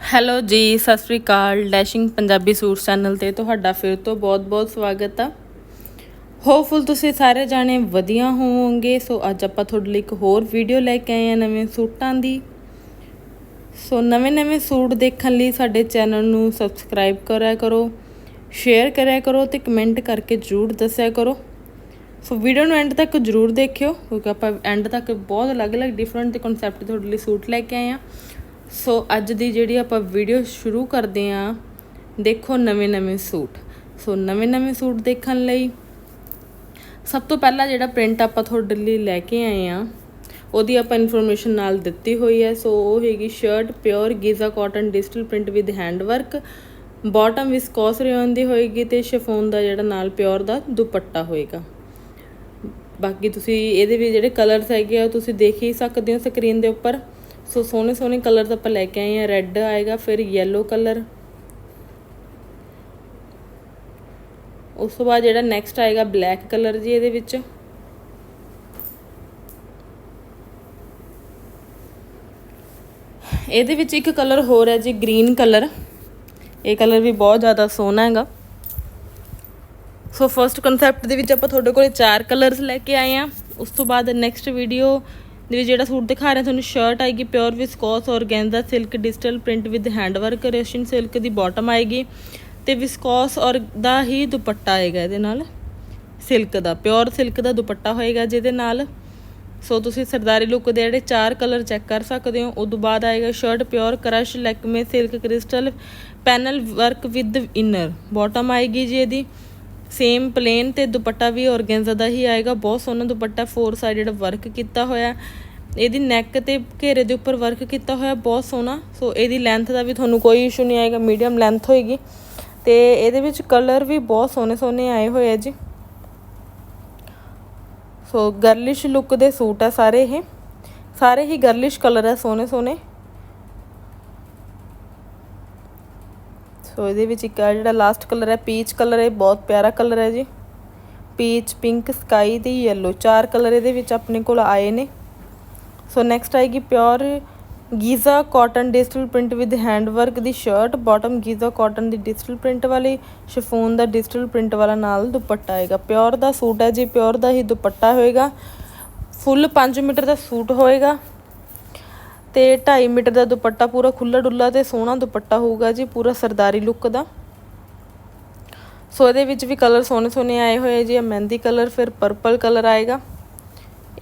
Hello ਜੀ, ਸਤਿ ਸ੍ਰੀ ਅਕਾਲ ਡੈਸ਼ਿੰਗ ਪੰਜਾਬੀ ਸੂਟ ਚੈਨਲ ਤੇ ਤੁਹਾਡਾ ਫਿਰ ਤੋਂ ਬਹੁਤ-ਬਹੁਤ ਸਵਾਗਤ ਆ। ਹੋਪਫੁਲ ਤੁਸੀਂ ਸਾਰੇ ਜਾਣੇ ਵਧੀਆ ਹੋਵੋਗੇ, ਸੋ ਅੱਜ ਆਪਾਂ ਤੁਹਾਡੇ ਲਈ ਇੱਕ ਹੋਰ ਵੀਡੀਓ ਲੈ ਕੇ ਆਏ ਆ ਨਵੇਂ ਸੂਟਾਂ ਦੀ। ਸੋ ਨਵੇਂ-ਨਵੇਂ ਸੂਟ ਦੇਖਣ ਲਈ ਸਾਡੇ ਚੈਨਲ ਨੂੰ ਸਬਸਕ੍ਰਾਈਬ ਕਰਿਆ ਕਰੋ ਸ਼ੇਅਰ ਕਰਿਆ ਕਰੋ ਤੇ ਕਮੈਂਟ ਕਰਕੇ ਜਰੂਰ ਦੱਸਿਆ ਕਰੋ। ਸੋ ਵੀਡੀਓ ਨੂੰ ਐਂਡ ਤੱਕ ਜਰੂਰ ਦੇਖਿਓ, ਕਿਉਂਕਿ ਆਪਾਂ ਐਂਡ ਤੱਕ ਬਹੁਤ ਅਲੱਗ-ਅਲੱਗ ਡਿਫਰੈਂਟ ਤੇ ਕਨਸੈਪਟ ਤੁਹਾਡੇ ਲਈ ਸੂਟ ਲੈ ਕੇ ਆਏ ਆ ਸੋ ਅੱਜ ਦੀ ਜਿਹੜੀ ਆਪਾਂ ਵੀਡੀਓ ਸ਼ੁਰੂ ਕਰਦੇ ਆ ਦੇਖੋ ਨਵੇਂ-ਨਵੇਂ ਸੂਟ। ਸੋ ਨਵੇਂ-ਨਵੇਂ ਸੂਟ ਦੇਖਣ ਲਈ ਸਭ ਤੋਂ ਪਹਿਲਾਂ ਜਿਹੜਾ ਪ੍ਰਿੰਟ ਆਪਾਂ ਤੁਹਾਡੇ ਲਈ ਲੈ ਕੇ ਆਏ ਆ ਉਹਦੀ ਆਪਾਂ ਇਨਫੋਰਮੇਸ਼ਨ ਨਾਲ ਦਿੱਤੀ ਹੋਈ ਹੈ। ਸੋ ਉਹ ਹੈਗੀ shirt pure Giza cotton digital print with hand work bottom viscose rayon ਦੀ ਹੋਏਗੀ ਤੇ ਸ਼ਿਫੋਨ ਦਾ ਜਿਹੜਾ ਨਾਲ ਪਿਓਰ ਦਾ ਦੁਪੱਟਾ ਹੋਏਗਾ। ਬਾਕੀ ਤੁਸੀਂ ਇਹਦੇ ਵੀ ਜਿਹੜੇ ਕਲਰਸ ਹੈਗੇ ਆ, ਉਹ ਤੁਸੀਂ ਦੇਖ ਹੀ ਸਕਦੇ ਹੋ ਸਕਰੀਨ ਦੇ ਉੱਪਰ। ਸੋ ਸੋਹਣੇ ਸੋਹਣੇ ਕਲਰਸ ਆਪਾਂ ਲੈ ਕੇ ਆਏ ਆ। ਰੈੱਡ ਆਏਗਾ, ਫਿਰ ਯੈਲੋ ਕਲਰ। ਉਸ ਤੋਂ ਬਾਅਦ ਜਿਹੜਾ ਨੈਕਸਟ ਆਏਗਾ ਬਲੈਕ ਕਲਰ ਜੀ ਇਹਦੇ ਵਿੱਚ। ਇਹਦੇ ਵਿੱਚ ਇੱਕ ਕਲਰ ਹੋਰ ਹੈ ਜੀ ਗ੍ਰੀਨ ਕਲਰ। ਇਹ ਕਲਰ ਵੀ ਬਹੁਤ ਜ਼ਿਆਦਾ ਸੋਹਣਾ ਹੈਗਾ। ਸੋ ਫਰਸਟ ਕਨਸੈਪਟ ਦੇ ਵਿੱਚ ਆਪਾਂ ਤੁਹਾਡੇ ਕੋਲੇ ਚਾਰ ਕਲਰਸ ਲੈ ਕੇ ਆਏ ਆ। ਉਸ ਤੋਂ ਬਾਅਦ ਨੈਕਸਟ ਵੀਡੀਓ ਦੇ ਵਿੱਚ ਜਿਹੜਾ ਸੂਟ ਦਿਖਾ ਰਿਹਾ, ਤੁਹਾਨੂੰ ਸ਼ਰਟ ਆਏਗੀ pure viscose organza silk digital print with hand work Resham silk ਦੀ ਬਾਟਮ ਆਏਗੀ ਤੇ ਵਿਸਕੋਸ ਔਰ ਦਾ ਹੀ ਦੁਪੱਟਾ ਆਏਗਾ ਇਹਦੇ ਨਾਲ। ਸਿਲਕ ਦਾ ਪਿਓਰ ਸਿਲਕ ਦਾ ਦੁਪੱਟਾ ਹੋਏਗਾ ਜਿਹਦੇ ਨਾਲ। ਸੋ ਤੁਸੀਂ ਸਰਦਾਰੀ ਲੁੱਕ ਦੇ ਜਿਹੜੇ ਚਾਰ ਕਲਰ ਚੈੱਕ ਕਰ ਸਕਦੇ ਹੋ, ਉਦੋਂ ਬਾਅਦ ਆਏਗਾ shirt pure crush Lakme silk crystal panel work with inner bottom ਆਏਗੀ ਜੀ ਇਹਦੀ। ਸੇਮ ਪਲੇਨ ਤੇ ਦੁਪੱਟਾ ਵੀ ਔਰਗੈਂਜ਼ਾ ਦਾ ਹੀ ਆਏਗਾ। ਬਹੁਤ ਸੋਹਣਾ ਦੁਪੱਟਾ ਫੋਰ ਸਾਈਡਡ ਵਰਕ ਕੀਤਾ ਹੋਇਆ ਇਹਦੀ ਨੈਕ ਤੇ ਘੇਰੇ ਦੇ ਉੱਪਰ ਵਰਕ ਕੀਤਾ ਹੋਇਆ, ਬਹੁਤ ਸੋਹਣਾ। ਸੋ ਇਹਦੀ ਲੈਂਥ ਦਾ ਵੀ ਤੁਹਾਨੂੰ ਕੋਈ ਇਸ਼ੂ ਨਹੀਂ ਆਏਗਾ ਮੀਡੀਅਮ ਲੈਂਥ ਹੋਏਗੀ। ਤੇ ਇਹਦੇ ਵਿੱਚ ਕਲਰ ਵੀ ਬਹੁਤ ਸੋਹਣੇ ਸੋਹਣੇ ਆਏ ਹੋਏ ਆ ਜੀ। ਸੋ ਗਰਲਿਸ਼ ਲੁੱਕ ਦੇ ਸੂਟ ਆ ਸਾਰੇ ਇਹ। ਸਾਰੇ ਹੀ ਗਰਲਿਸ਼ ਕਲਰ ਆ, ਸੋਹਣੇ ਸੋਹਣੇ। ਸੋ ਇਹਦੇ ਵਿੱਚ ਇੱਕ ਆ ਜਿਹੜਾ ਲਾਸਟ ਕਲਰ ਹੈ ਪੀਚ ਕਲਰ ਹੈ ਬਹੁਤ ਪਿਆਰਾ ਕਲਰ ਹੈ ਜੀ। ਪੀਚ ਪਿੰਕ ਸਕਾਈ ਤੇ ਯੈਲੋ ਚਾਰ ਕਲਰ ਇਹਦੇ ਵਿੱਚ ਆਪਣੇ ਕੋਲ ਆਏ ਨੇ। ਸੋ ਨੈਕਸਟ ਆਏਗੀ pure Giza cotton digital print with hand work the shirt bottom Giza cotton ਦੀ ਡਿਜੀਟਲ ਪ੍ਰਿੰਟ ਵਾਲੀ ਸ਼ਫੂਨ ਦਾ ਡਿਜੀਟਲ ਪ੍ਰਿੰਟ ਵਾਲਾ ਨਾਲ ਦੁਪੱਟਾ ਆਏਗਾ। ਪਿਓਰ ਦਾ ਸੂਟ ਹੈ ਜੀ ਪਿਓਰ ਦਾ ਹੀ ਦੁਪੱਟਾ ਹੋਏਗਾ। ਫੁੱਲ 5 ਮੀਟਰ ਦਾ ਸੂਟ ਹੋਏਗਾ। ਤੇ 2.5 ਮੀਟਰ ਦਾ ਦੁਪੱਟਾ ਪੂਰਾ ਖੁੱਲਾ ਡੁੱਲਾ ਤੇ ਸੋਹਣਾ ਦੁਪੱਟਾ ਹੋਊਗਾ ਜੀ, ਪੂਰਾ ਸਰਦਾਰੀ ਲੁੱਕ ਦਾ। ਸੋ ਇਹਦੇ ਵਿੱਚ ਵੀ ਕਲਰ ਸੋਹਣੇ ਸੋਹਣੇ ਆਏ ਹੋਏ ਜੀ ਮਹਿੰਦੀ ਕਲਰ ਫਿਰ ਪਰਪਲ ਕਲਰ ਆਏਗਾ।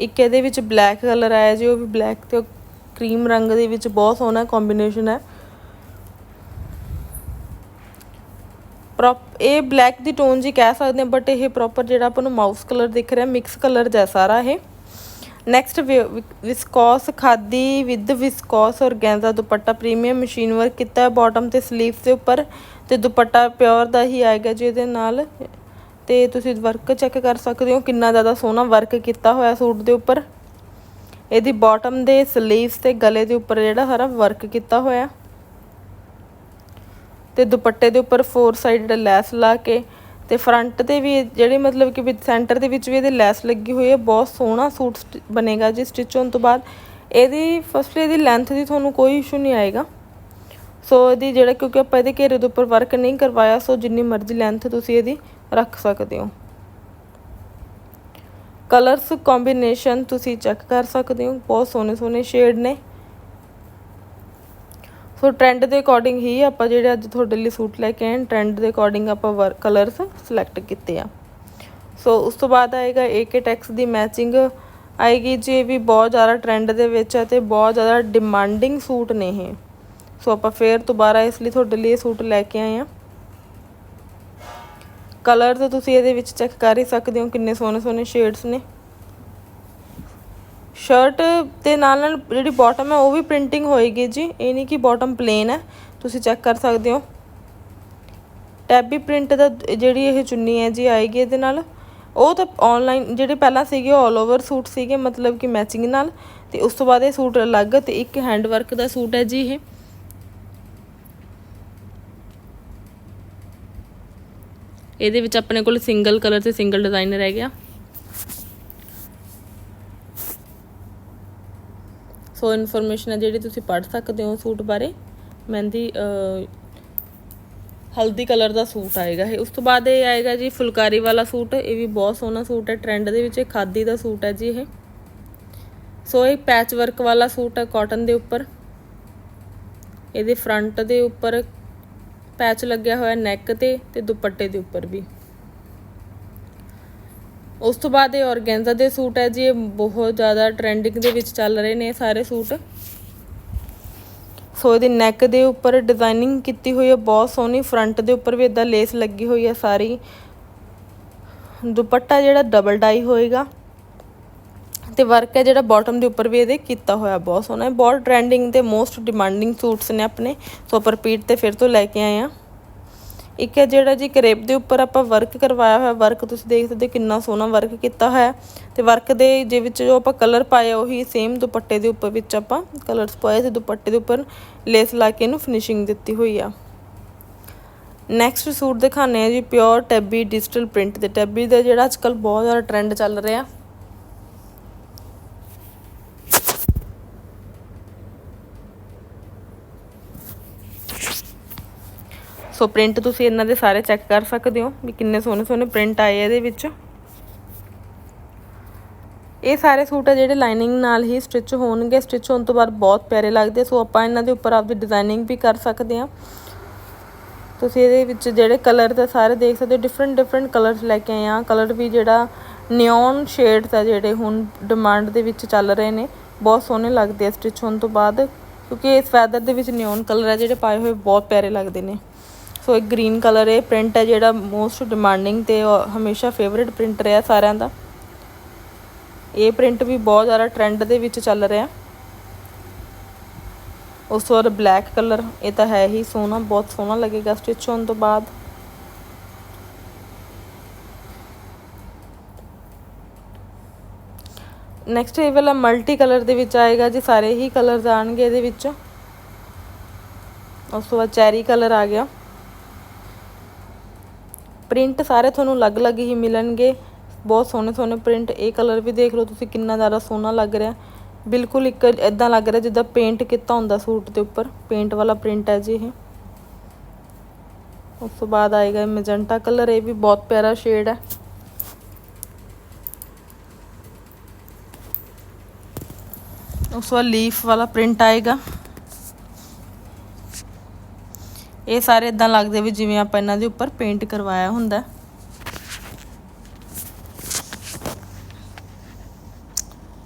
ਇੱਕ ਇਹਦੇ ਵਿੱਚ ਬਲੈਕ ਕਲਰ ਆਇਆ ਜੀ, ਉਹ ਵੀ ਬਲੈਕ ਤੇ ਕਰੀਮ ਰੰਗ ਦੇ ਵਿੱਚ ਬਹੁਤ ਸੋਹਣਾ ਕੰਬੀਨੇਸ਼ਨ ਹੈ। ਪ੍ਰੋਪ ਇਹ ਬਲੈਕ ਦੀ ਟੋਨ ਜੀ ਕਹਿ ਸਕਦੇ ਹਾਂ ਬਟ ਇਹ ਪ੍ਰੋਪਰ ਜਿਹੜਾ ਆਪਾਂ ਨੂੰ ਮਾਊਸ ਕਲਰ ਦਿਖ ਰਿਹਾ ਮਿਕਸ ਕਲਰ ਜਿਹਾ ਸਾਰਾ ਇਹ। Next viscose khadi with viscose organza dupatta premium machine work ਕੀਤਾ ਹੈ। ਬਾਟਮ ਤੇ ਸਲੀਵਸ ਦੇ ਉੱਪਰ ਤੇ ਦੁਪੱਟਾ ਪਿਓਰ ਦਾ ਹੀ ਆਏਗਾ ਜੀ ਇਹਦੇ ਨਾਲ। ਤੇ ਤੁਸੀਂ ਵਰਕ ਚੈੱਕ ਕਰ ਸਕਦੇ ਹੋ ਕਿੰਨਾ ਜ਼ਿਆਦਾ ਸੋਹਣਾ ਵਰਕ ਕੀਤਾ ਹੋਇਆ ਸੂਟ ਦੇ ਉੱਪਰ। ਇਹਦੀ ਬਾਟਮ ਦੇ ਸਲੀਵਸ ਤੇ ਗਲੇ ਦੇ ਉੱਪਰ ਜਿਹੜਾ ਸਾਰਾ ਵਰਕ ਕੀਤਾ ਹੋਇਆ। ਤੇ ਦੁਪੱਟੇ ਦੇ ਉੱਪਰ ਫੋਰ ਸਾਈਡ ਲੈਸ ਲਾ ਕੇ ਤੇ ਫਰੰਟ ਤੇ ਵੀ ਜਿਹੜੇ ਮਤਲਬ ਕਿ ਵਿੱਚ ਸੈਂਟਰ ਦੇ ਵਿੱਚ ਵੀ ਇਹਦੇ ਲੈਸ ਲੱਗੀ ਹੋਈ ਹੈ, ਬਹੁਤ ਸੋਹਣਾ ਸੂਟ ਬਣੇਗਾ ਜੀ ਸਟਿਚ ਹੋਣ ਤੋਂ ਬਾਅਦ। ਇਹਦੀ ਫਸਟਲੀ ਇਹਦੀ ਲੈਂਥ ਦੀ ਤੁਹਾਨੂੰ ਕੋਈ ਇਸ਼ੂ ਨਹੀਂ ਆਏਗਾ। ਸੋ ਇਹਦੀ ਜਿਹੜਾ ਕਿਉਂਕਿ ਆਪਾਂ ਇਹਦੇ ਘੇਰੇ ਦੇ ਉੱਪਰ ਵਰਕ ਨਹੀਂ ਕਰਵਾਇਆ ਸੋ ਜਿੰਨੀ ਮਰਜ਼ੀ ਲੈਂਥ ਤੁਸੀਂ ਇਹਦੀ ਰੱਖ ਸਕਦੇ ਹੋ। ਕਲਰਸ ਕੰਬੀਨੇਸ਼ਨ ਤੁਸੀਂ ਚੈੱਕ ਕਰ ਸਕਦੇ ਹੋ, ਬਹੁਤ ਸੋਹਣੇ ਸੋਹਣੇ ਸ਼ੇਡ ਨੇ। ਸੋ ਟ੍ਰੈਂਡ ਦੇ ਅਕੋਰਡਿੰਗ ਹੀ ਆਪਾਂ ਜਿਹੜੇ ਅੱਜ ਤੁਹਾਡੇ ਲਈ ਸੂਟ ਲੈ ਕੇ ਆਏ ਟ੍ਰੈਂਡ ਦੇ ਅਕੋਰਡਿੰਗ ਆਪਾਂ ਕਲਰਸ ਸਿਲੈਕਟ ਕੀਤੇ ਆ। ਸੋ ਉਸ ਤੋਂ ਬਾਅਦ ਆਏਗਾ ਏਕੇ ਟੈਕਸ ਦੀ ਮੈਚਿੰਗ ਆਏਗੀ ਜੀ ਵੀ ਬਹੁਤ ਜ਼ਿਆਦਾ ਟ੍ਰੈਂਡ ਦੇ ਵਿੱਚ ਹੈ ਤੇ ਬਹੁਤ ਜ਼ਿਆਦਾ ਡਿਮਾਂਡਿੰਗ ਸੂਟ ਨੇ ਇਹ। ਸੋ ਆਪਾਂ ਫੇਰ ਦੁਬਾਰਾ ਇਸ ਲਈ ਤੁਹਾਡੇ ਲਈ ਇਹ ਸੂਟ ਲੈ ਕੇ ਆਏ ਆ। ਕਲਰ ਤਾਂ ਤੁਸੀਂ ਇਹਦੇ ਵਿੱਚ ਚੈੱਕ ਕਰ ਹੀ ਸਕਦੇ ਹੋ ਕਿੰਨੇ ਸੋਹਣੇ ਸੋਹਣੇ ਸ਼ੇਡਸ ਨੇ। ਸ਼ਰਟ ਤੇ ਨਾਲ ਨਾਲ ਜਿਹੜੀ ਬਾਟਮ ਹੈ, ਉਹ ਵੀ ਪ੍ਰਿੰਟਿੰਗ ਹੋਏਗੀ ਜੀ। ਇਹ ਨਹੀਂ ਕਿ ਬਾਟਮ ਪਲੇਨ ਹੈ। ਤੁਸੀਂ ਚੈੱਕ ਕਰ ਸਕਦੇ ਹੋ। ਟੈਬੀ ਪ੍ਰਿੰਟ ਦਾ ਜਿਹੜੀ ਇਹ ਚੁੰਨੀ ਹੈ ਜੀ, ਆਏਗੀ ਇਹਦੇ ਨਾਲ। ਉਹ ਤਾਂ ਆਨਲਾਈਨ ਜਿਹੜੇ ਪਹਿਲਾਂ ਸੀਗੇ ਆਲ ਓਵਰ ਸੂਟ ਸੀਗੇ, ਮਤਲਬ ਕਿ ਮੈਚਿੰਗ ਨਾਲ। ਤੇ ਉਸ ਤੋਂ ਬਾਅਦ ਇਹ ਸੂਟ ਅਲੱਗ ਤੇ ਇੱਕ ਹੈਂਡ ਵਰਕ ਦਾ ਸੂਟ ਹੈ ਜੀ ਇਹ। ਇਹਦੇ ਵਿੱਚ ਆਪਣੇ ਕੋਲ ਸਿੰਗਲ ਕਲਰ ਤੇ ਸਿੰਗਲ ਡਿਜ਼ਾਈਨ ਰਹਿ ਗਿਆ ਸੋ ਇਨਫੋਰਮੇਸ਼ਨ ਹੈ ਜਿਹੜੀ ਤੁਸੀਂ ਪੜ੍ਹ ਸਕਦੇ ਹੋ ਸੂਟ ਬਾਰੇ? ਮਹਿੰਦੀ ਹਲਦੀ ਕਲਰ ਦਾ ਸੂਟ ਆਏਗਾ ਇਹ। ਉਸ ਤੋਂ ਬਾਅਦ ਇਹ ਆਏਗਾ ਜੀ ਫੁਲਕਾਰੀ ਵਾਲਾ ਸੂਟ। ਇਹ ਵੀ ਬਹੁਤ ਸੋਹਣਾ ਸੂਟ ਹੈ। ਟ੍ਰੈਂਡ ਦੇ ਵਿੱਚ ਇਹ ਖਾਦੀ ਦਾ ਸੂਟ ਹੈ ਜੀ ਇਹ। ਸੋ ਇਹ ਪੈਚ ਵਰਕ ਵਾਲਾ ਸੂਟ ਹੈ ਕਾਟਨ ਦੇ ਉੱਪਰ। ਇਹਦੇ ਫਰੰਟ ਦੇ ਉੱਪਰ ਪੈਚ ਲੱਗਿਆ ਹੋਇਆ ਨੈਕ ਤੇ ਤੇ ਦੁਪੱਟੇ ਦੇ ਉੱਪਰ ਵੀ। ਉਸ ਤੋਂ ਬਾਅਦ ਇਹ ਔਰਗੈਂਜ਼ਾ ਦੇ ਸੂਟ ਹੈ ਜੀ, ਇਹ ਬਹੁਤ ਜ਼ਿਆਦਾ ਟ੍ਰੈਂਡਿੰਗ ਦੇ ਵਿੱਚ ਚੱਲ ਰਹੇ ਨੇ ਸਾਰੇ ਸੂਟ। ਸੋ ਇਹਦੀ ਨੈਕ ਦੇ ਉੱਪਰ ਡਿਜ਼ਾਈਨਿੰਗ ਕੀਤੀ ਹੋਈ ਹੈ, ਬਹੁਤ ਸੋਹਣੀ। ਫਰੰਟ ਦੇ ਉੱਪਰ ਵੀ ਇਦਾਂ ਲੇਸ ਲੱਗੀ ਹੋਈ ਹੈ ਸਾਰੀ। ਦੁਪੱਟਾ ਜਿਹੜਾ ਡਬਲ ਡਾਈ ਹੋਏਗਾ। ਤੇ ਵਰਕ ਹੈ ਜਿਹੜਾ ਬਾਟਮ ਦੇ ਉੱਪਰ ਵੀ ਇਹਦੇ ਕੀਤਾ ਹੋਇਆ, ਬਹੁਤ ਸੋਹਣਾ ਹੈ। ਬਹੁਤ ਟ੍ਰੈਂਡਿੰਗ ਤੇ ਮੋਸਟ ਡਿਮਾਂਡਿੰਗ ਸੂਟਸ ਨੇ ਆਪਣੇ। ਸੋ ਆਪਾਂ ਰਿਪੀਟ ਤੇ ਫਿਰ ਤੋਂ ਲੈ ਕੇ ਆਏ ਆ ਇੱਕ ਹੈ ਜਿਹੜਾ ਜੀ ਕਰੇਪ ਦੇ ਉੱਪਰ ਆਪਾਂ ਵਰਕ ਕਰਵਾਇਆ ਹੋਇਆ, ਵਰਕ ਤੁਸੀਂ ਦੇਖ ਸਕਦੇ ਹੋ ਕਿੰਨਾ ਸੋਹਣਾ ਵਰਕ ਕੀਤਾ ਹੋਇਆ ਤੇ ਵਰਕ ਦੇ ਜੇ ਵਿੱਚ ਜੋ ਆਪਾਂ ਕਲਰ ਪਾਇਆ, ਉਹੀ ਸੇਮ ਦੁਪੱਟੇ ਦੇ ਉੱਪਰ ਵਿੱਚ ਆਪਾਂ ਕਲਰਸ ਪਾਏ ਤੇ ਦੁਪੱਟੇ ਦੇ ਉੱਪਰ ਲੇਸ ਲਾ ਕੇ ਇਹਨੂੰ ਫਿਨਿਸ਼ਿੰਗ ਦਿੱਤੀ ਹੋਈ ਆ। ਨੈਕਸਟ ਸੂਟ ਦਿਖਾਣੇ ਆ ਜੀ ਪਿਓਰ ਟੈਬੀ ਡਿਜੀਟਲ ਪ੍ਰਿੰਟ ਦੇ। ਟੈਬੀ ਦਾ ਜਿਹੜਾ ਅੱਜਕੱਲ ਬਹੁਤ ਜ਼ਿਆਦਾ ਟ੍ਰੈਂਡ ਚੱਲ ਰਿਹਾ। ਸੋ ਪ੍ਰਿੰਟ ਤੁਸੀਂ ਇਹਨਾਂ ਦੇ ਸਾਰੇ ਚੈੱਕ ਕਰ ਸਕਦੇ ਹੋ ਵੀ ਕਿੰਨੇ ਸੋਹਣੇ ਸੋਹਣੇ ਪ੍ਰਿੰਟ ਆਏ ਇਹਦੇ ਵਿੱਚ। ਇਹ ਸਾਰੇ ਸੂਟ ਆ ਜਿਹੜੇ ਲਾਈਨਿੰਗ ਨਾਲ ਹੀ ਸਟਿਚ ਹੋਣਗੇ। ਸਟਿਚ ਹੋਣ ਤੋਂ ਬਾਅਦ ਬਹੁਤ ਪਿਆਰੇ ਲੱਗਦੇ ਸੋ ਆਪਾਂ ਇਹਨਾਂ ਦੇ ਉੱਪਰ ਆਪਦੀ ਡਿਜ਼ਾਈਨਿੰਗ ਵੀ ਕਰ ਸਕਦੇ ਆ। ਤੁਸੀਂ ਇਹਦੇ ਵਿੱਚ ਜਿਹੜੇ ਕਲਰ ਤੇ ਸਾਰੇ ਦੇਖ ਸਕਦੇ ਹੋ। ਡਿਫਰੈਂਟ ਡਿਫਰੈਂਟ ਕਲਰਸ ਲੈ ਕੇ ਆਏ ਆ। ਕਲਰ ਵੀ ਜਿਹੜਾ ਨਿਓਨ ਸ਼ੇਡਸ ਆ ਜਿਹੜੇ ਹੁਣ ਡਿਮਾਂਡ ਦੇ ਵਿੱਚ ਚੱਲ ਰਹੇ ਨੇ। ਬਹੁਤ ਸੋਹਣੇ ਲੱਗਦੇ ਆ ਸਟਿਚ ਹੋਣ ਤੋਂ ਬਾਅਦ। ਕਿਉਂਕਿ ਇਸ ਵੈਦਰ ਦੇ ਵਿੱਚ ਨਿਓਨ ਕਲਰ ਆ ਜਿਹੜੇ ਪਾਏ ਹੋਏ, ਬਹੁਤ ਪਿਆਰੇ ਲੱਗਦੇ ਨੇ। ਸੋ ਇੱਕ ਗ੍ਰੀਨ ਕਲਰ ਇਹ ਪ੍ਰਿੰਟ ਹੈ ਜਿਹੜਾ ਮੋਸਟ ਡਿਮਾਂਡਿੰਗ ਤੇ ਹਮੇਸ਼ਾ ਫੇਵਰਿਟ ਪ੍ਰਿੰਟ ਰਿਹਾ ਸਾਰਿਆਂ ਦਾ। ਇਹ ਪ੍ਰਿੰਟ ਵੀ ਬਹੁਤ ਜ਼ਿਆਦਾ ਟ੍ਰੈਂਡ ਦੇ ਵਿੱਚ ਚੱਲ ਰਿਹਾ। ਉਸ ਤੋਂ ਬਾਅਦ ਬਲੈਕ ਕਲਰ, ਇਹ ਤਾਂ ਹੈ ਹੀ ਸੋਹਣਾ, ਬਹੁਤ ਸੋਹਣਾ ਲੱਗੇਗਾ ਸਟਿਚ ਹੋਣ ਤੋਂ ਬਾਅਦ। ਨੈਕਸਟ ਇਹ ਵਾਲਾ ਮਲਟੀ ਕਲਰ ਦੇ ਵਿੱਚ ਆਏਗਾ ਜੀ, ਸਾਰੇ ਹੀ ਕਲਰਸ ਆਣਗੇ ਇਹਦੇ ਵਿੱਚ। ਉਸ ਤੋਂ ਬਾਅਦ ਚੈਰੀ ਕਲਰ ਆ ਗਿਆ। ਪ੍ਰਿੰਟ ਸਾਰੇ ਤੁਹਾਨੂੰ ਅਲੱਗ-ਅਲੱਗ ਹੀ ਮਿਲਣਗੇ। ਬਹੁਤ ਸੋਹਣੇ ਸੋਹਣੇ ਪ੍ਰਿੰਟ ਇਹ ਕਲਰ ਵੀ ਦੇਖ ਲਓ ਤੁਸੀਂ ਕਿੰਨਾ ਜ਼ਿਆਦਾ ਸੋਹਣਾ ਲੱਗ ਰਿਹਾ। ਬਿਲਕੁਲ ਇੱਕ ਇਦਾਂ ਲੱਗ ਰਿਹਾ ਜਿੱਦਾਂ ਪੇਂਟ ਕੀਤਾ ਹੁੰਦਾ ਸੂਟ ਦੇ ਉੱਪਰ। ਪੇਂਟ ਵਾਲਾ ਪ੍ਰਿੰਟ ਹੈ ਜੀ ਇਹ। ਉਸ ਤੋਂ ਬਾਅਦ ਆਏਗਾ ਮੈਜੈਂਟਾ ਕਲਰ ਇਹ ਵੀ ਬਹੁਤ ਪਿਆਰਾ ਸ਼ੇਡ ਹੈ। ਉਸ ਵਾਲਾ ਲੀਫ ਵਾਲਾ ਪ੍ਰਿੰਟ ਆਏਗਾ। ਇਹ ਸਾਰੇ ਇਦਾਂ ਲੱਗਦੇ ਵੀ ਜਿਵੇਂ ਆਪਾਂ ਇਹਨਾਂ ਦੇ ਉੱਪਰ ਪੇਂਟ ਕਰਵਾਇਆ ਹੁੰਦਾ।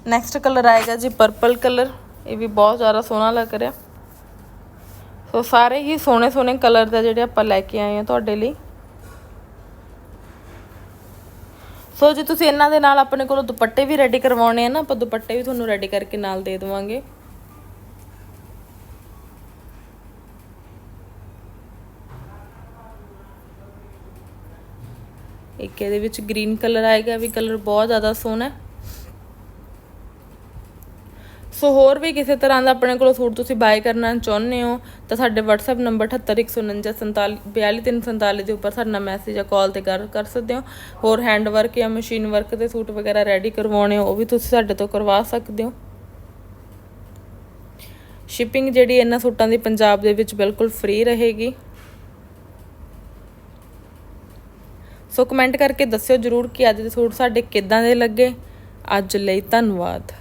ਨੈਕਸਟ ਕਲਰ ਆਏਗਾ ਜੀ ਪਰਪਲ ਕਲਰ ਇਹ ਵੀ ਬਹੁਤ ਜ਼ਿਆਦਾ ਸੋਹਣਾ ਲੱਗ ਰਿਹਾ। ਸੋ ਸਾਰੇ ਹੀ ਸੋਹਣੇ ਸੋਹਣੇ ਕਲਰ ਦਾ ਜਿਹੜੇ ਆਪਾਂ ਲੈ ਕੇ ਆਏ ਆ ਤੁਹਾਡੇ ਲਈ। ਸੋ ਜੇ ਤੁਸੀਂ ਇਹਨਾਂ ਦੇ ਨਾਲ ਆਪਣੇ ਕੋਲੋਂ ਦੁਪੱਟੇ ਵੀ ਰੈਡੀ ਕਰਵਾਉਣੇ ਆ ਨਾ, ਆਪਾਂ ਦੁਪੱਟੇ ਵੀ ਤੁਹਾਨੂੰ ਰੈਡੀ ਕਰਕੇ ਨਾਲ ਦੇ ਦੇਵਾਂਗੇ। ਇੱਕ ਇਹਦੇ ਵਿੱਚ ਗ੍ਰੀਨ ਕਲਰ ਆਏਗਾ, ਵੀ ਕਲਰ ਬਹੁਤ ਜ਼ਿਆਦਾ ਸੋਹਣਾ ਹੈ। ਸੋ ਹੋਰ ਵੀ ਕਿਸੇ ਤਰ੍ਹਾਂ ਦਾ ਆਪਣੇ ਕੋਲ ਸੂਟ ਤੁਸੀਂ ਬਾਏ ਕਰਨਾ ਚਾਹੁੰਦੇ ਹੋ, ਤਾਂ ਸਾਡੇ WhatsApp ਨੰਬਰ 7819474347 ਦੇ ਉੱਪਰ ਸਾਡਾ ਮੈਸੇਜ ਜਾਂ ਕਾਲ ਤੇ ਕਰ ਕਰ ਸਕਦੇ ਹੋ। ਹੋਰ ਹੈਂਡ ਵਰਕ ਜਾਂ ਮਸ਼ੀਨ ਵਰਕ ਦੇ ਸੂਟ ਵਗੈਰਾ ਰੈਡੀ ਕਰਵਾਉਣੇ ਹੋ, ਉਹ ਵੀ ਤੁਸੀਂ ਸਾਡੇ ਤੋਂ ਕਰਵਾ ਸਕਦੇ ਹੋ। ਸ਼ਿਪਿੰਗ ਜਿਹੜੀ ਇਹਨਾਂ ਸੂਟਾਂ ਦੀ ਪੰਜਾਬ ਦੇ ਵਿੱਚ ਬਿਲਕੁਲ ਫ੍ਰੀ ਰਹੇਗੀ। ਸੋ ਕਮੈਂਟ ਕਰਕੇ ਦੱਸਿਓ ਜਰੂਰ ਕਿ ਅੱਜ ਦੇ ਸੂਟ ਸਾਡੇ ਕਿੱਦਾਂ ਦੇ ਲੱਗੇ। ਅੱਜ ਲਈ ਧੰਨਵਾਦ।